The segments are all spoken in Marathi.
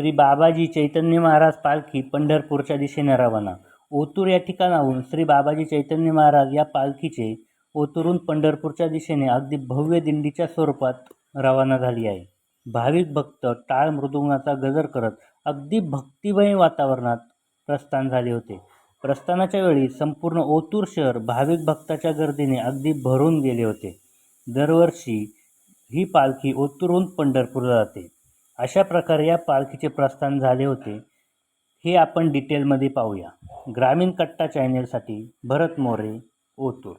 श्री बाबाजी चैतन्य महाराज पालखी पंढरपूरच्या दिशेने रवाना. ओतूर या ठिकाणाहून श्री बाबाजी चैतन्य महाराज या पालखीचे ओतूरून पंढरपूरच्या दिशेने अगदी भव्य दिंडीच्या स्वरूपात रवाना झाली आहे. भाविक भक्त टाळ मृदुंगाचा गजर करत अगदी भक्तिमय वातावरणात प्रस्थान झाले होते. प्रस्थानाच्या वेळी संपूर्ण ओतूर शहर भाविक भक्ताच्या गर्दीने अगदी भरून गेले होते. दरवर्षी ही पालखी ओतूरहून पंढरपूरला जाते. अशा प्रकारे या पालखीचे प्रस्थान झाले होते. हे आपण डिटेलमध्ये पाहूया. ग्रामीण कट्टा चॅनेलसाठी भरत मोरे ओतूर.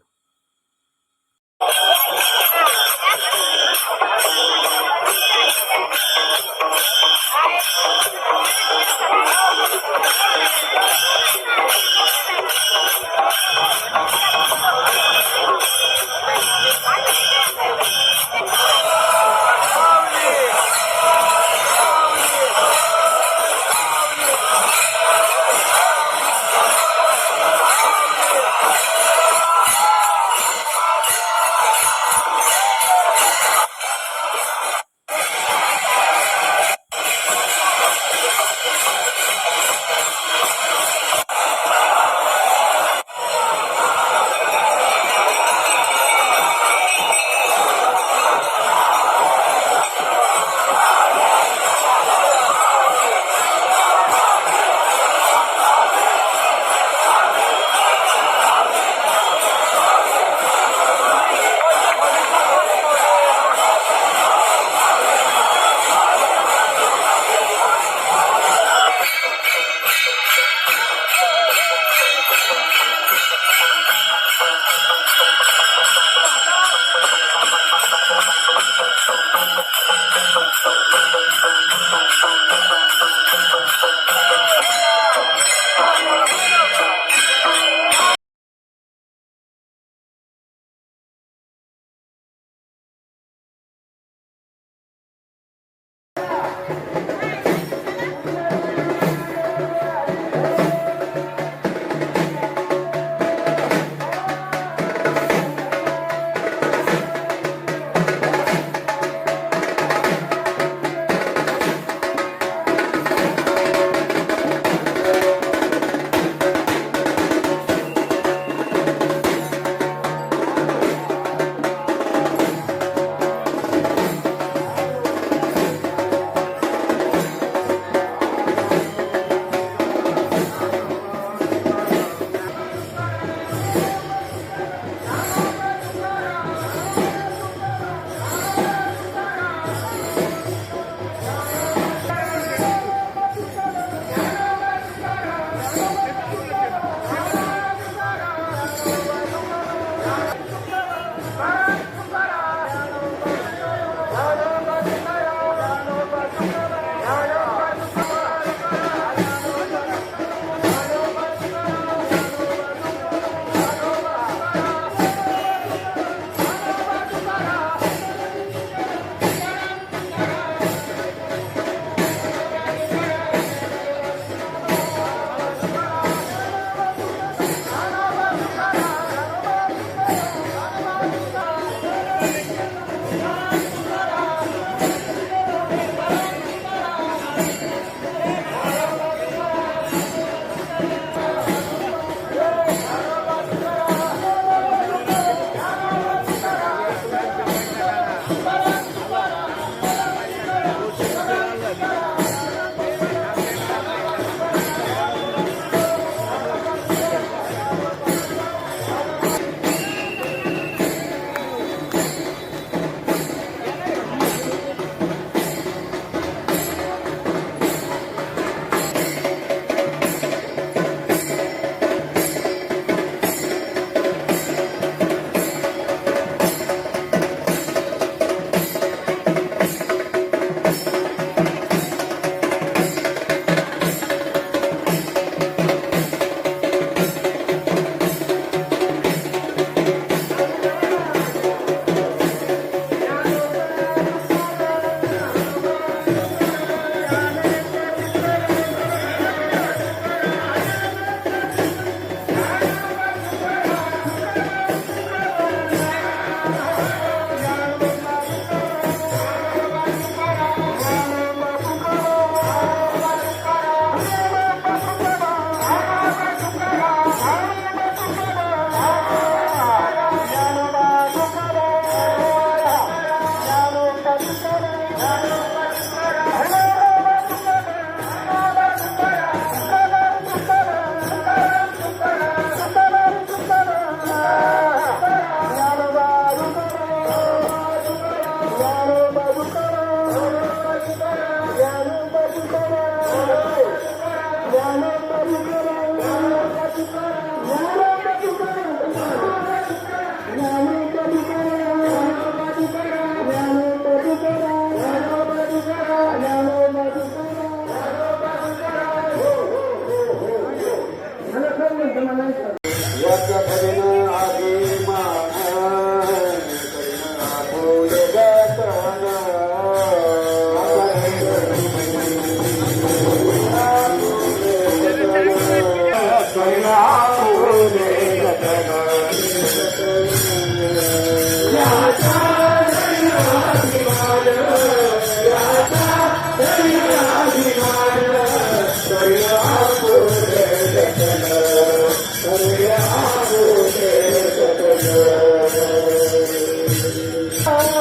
Oh.